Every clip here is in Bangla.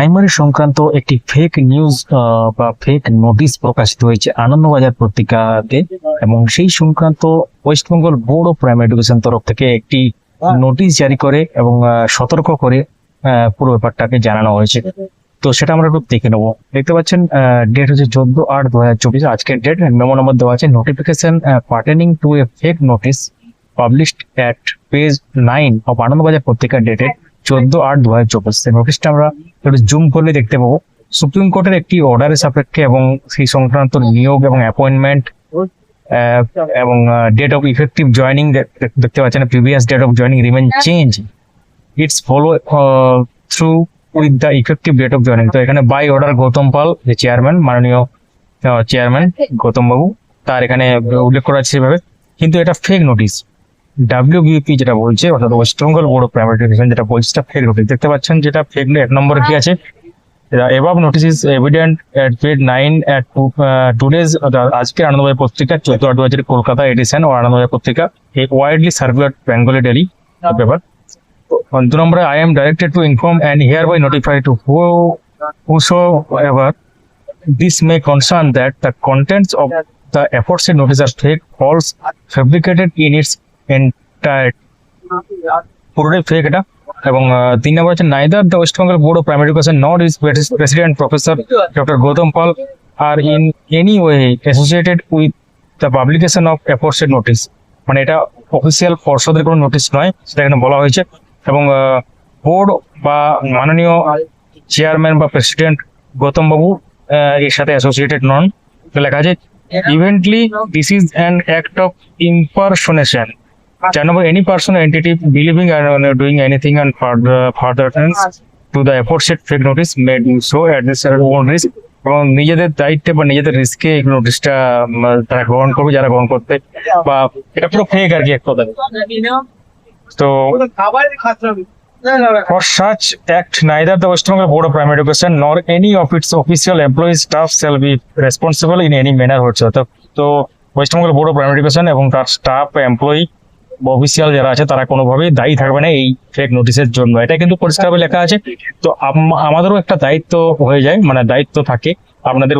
প্রাইমারি সংক্রান্ত একটি ফেক নিউজ বা ফেক নোটিশ প্রকাশিত হয়েছে আনন্দবাজার পত্রিকাতে এবং সেই সংক্রান্ত West Bengal board of primary education তরফ থেকে একটি নোটিশ জারি করে এবং সতর্ক করে পুরো ব্যাপারটাকে জানানো হয়েছে। তো সেটা আমরা একটু দেখে নেব। দেখতে পাচ্ছেন ডেট হচ্ছে চোদ্দ আট দু হাজার চব্বিশ। আজকের ডেট মেমো নম্বর দেওয়া আছে notification pertaining to a fake notice published at page nine of Anandabazar Patrika dated চোদ্দ আট দু হাজার চব্বিশ নোটিশটা আমরা একটু জুম করলে দেখতে পাবো। সুপ্রিম কোর্টের একটি অর্ডারের সাপেক্ষে এবং সেই সংক্রান্ত নিয়োগ এবং অ্যাপয়েন্টমেন্ট এবং ডেট অফ ইফেক্টিভ জয়নিং দেখতে পাচ্ছেন previous date of joining remain change its follow through with the effective date of joining তো এখানে বাই অর্ডার গৌতম পাল যে চেয়ারম্যান মাননীয় চেয়ারম্যান গৌতম বাবু তার এখানে উল্লেখ করা আছে সেভাবে। কিন্তু এটা ফেক নোটিশ ডাব্লিউবিপি যেটা বলছে অর্থাৎ West Bengal board of primary education যেটা বলছে সেটা ফেক নোটিশ দেখতে পাচ্ছেন যেটা ফেক এক নম্বরে কি আছে? Above notice is evident at page nine at today's আজকের আনন্দবাজার পত্রিকা চোদ্দ আট দু কলকাতা এডিশন ও Anandabazar Patrika widely circular Bengali daily paper দু নম্বরে I am directed to inform and hereby notify to who whosoever this may concern that the contents of the aforesaid notice are fake, false, fabricated in its entire পুরোটাই ফেক এটা। এবং তিন নম্বর হচ্ছে neither the West Bengal board of primary education not is president professor doctor Gautam Pal R in any way associated with the publication of aforesaid notice মানে এটা অফিসিয়াল পর্ষদের কোনো নোটিশ নয়, সেটা এখানে বলা হয়েছে। এবং বোর্ড বা মাননীয় চেয়ারম্যান বা প্রেসিডেন্ট গৌতম বাবু এর সাথে অ্যাসোসিয়েটেড নন। লেখা আছে evidently this is an act of impersonation চার নম্বর any person entity believing and doing anything and further to the aforesaid fake notice made so at this own risk এবং নিজেদের দায়িত্বে বা নিজেদের রিস্কে এই নোটিশটা তারা গ্রহণ করবে যারা গ্রহণ করতে বা এটা পুরো ফেক আর কি এক কথা তো For such act, neither the West Bengal Board of Primary Education nor any of its official employees staff shall be responsible in any manner whatsoever. তো- তো West Bengal board of primary education এবং তার স্টাফ এমপ্লয়ি অফিসিয়াল যারা আছে তারা কোনোভাবেই দায়ী থাকবে না এই ফেক নোটিশের জন্য। এটা কিন্তু পরিষ্কারভাবে লেখা আছে। তো আমাদেরও একটা দায়িত্ব হয়ে যায় মানে দায়িত্ব থাকে আপনাদের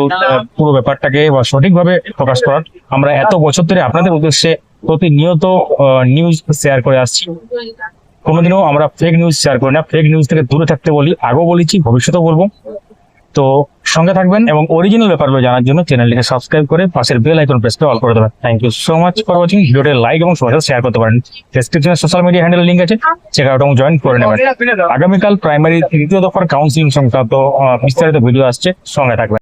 পুরো ব্যাপারটাকে বা সঠিকভাবে প্রকাশ করার। আমরা এত বছর ধরে আপনাদের উদ্দেশ্যে প্রতিনিয়ত নিউজ শেয়ার করে আসছি। কোনোদিনও আমরা ফেক নিউজ শেয়ার করি না। ফেক নিউজ থেকে দূরে থাকতে বলি আগেও বলেছি ভবিষ্যতেও বলব। তো সঙ্গে থাকবেন এবং অরিজিনাল ব্যাপারগুলো জানার জন্য চ্যানেলটিকে সাবস্ক্রাইব করে পাশের বেল আইকন প্রেস করে অল করে দেবেন। Thank you so much for watching ভিডিওটি লাইক এবং সবার সাথে শেয়ার করতে পারেন। ডেসক্রিপশনে সোশ্যাল মিডিয়া হ্যান্ডেল লিঙ্ক আছে। চেক আউট এবং জয়েন করে নেবেন। আগামীকাল প্রাইমারি তৃতীয় দফার কাউন্সিলিং সংক্রান্ত বিস্তারিত ভিডিও আসছে। সঙ্গে থাকবেন।